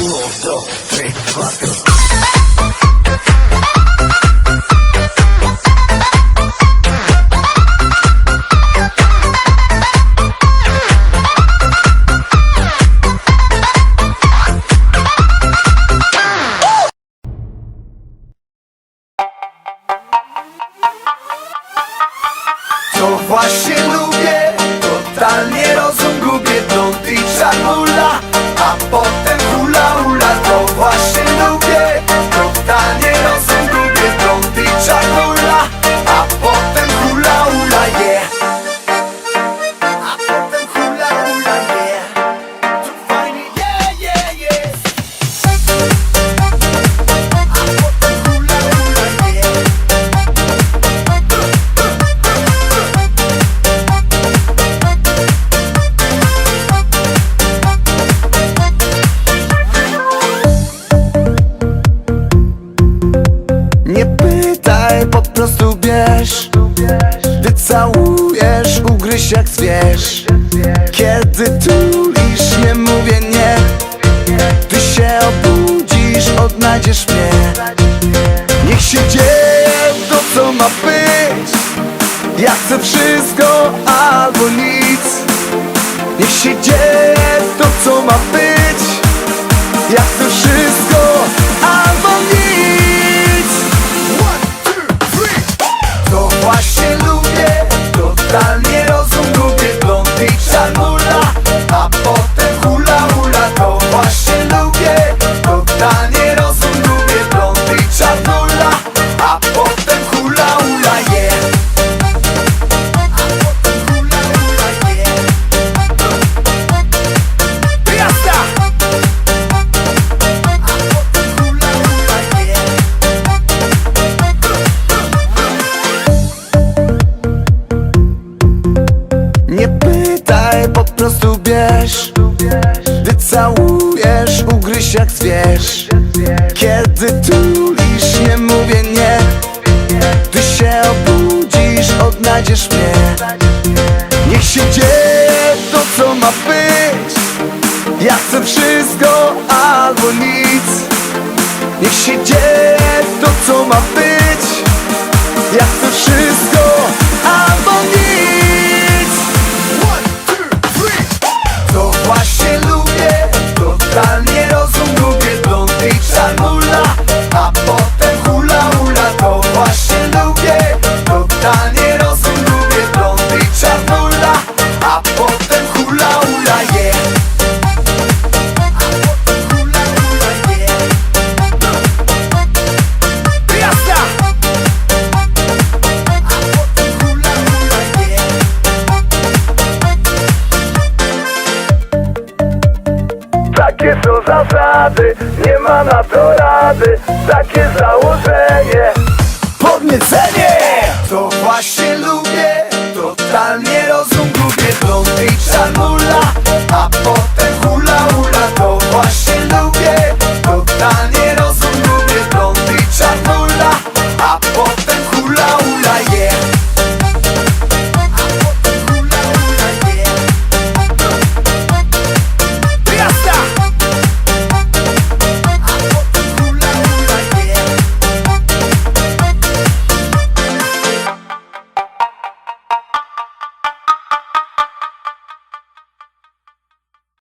To właśnie lubię, totalnie rozum gubię i czarnula, a potem a potem hula hula prostu bierz. Ty całujesz, ugryź jak zwierz. Kiedy tulisz, nie mówię nie. Ty się obudzisz, odnajdziesz mnie. Niech się dzieje to, co ma być. Ja chcę wszystko albo nic. Niech się dzieje to, co ma być bierz Ty całujesz, ugryź jak zwierz. Kiedy tulisz, nie mówię nie. Ty się obudzisz, odnajdziesz mnie. Niech się dzieje to, co ma być. Ja chcę wszystko albo nic. Niech się dzieje to, co ma być Takie są zasady, nie ma na to rady. Takie założenie. Podniecenie! To właśnie lubię, totalnie rozum gubię Blond i czarnula, a potem hula hula. To właśnie lubię, totalnie rozum gubię Blond i czarnula, a potem hula hula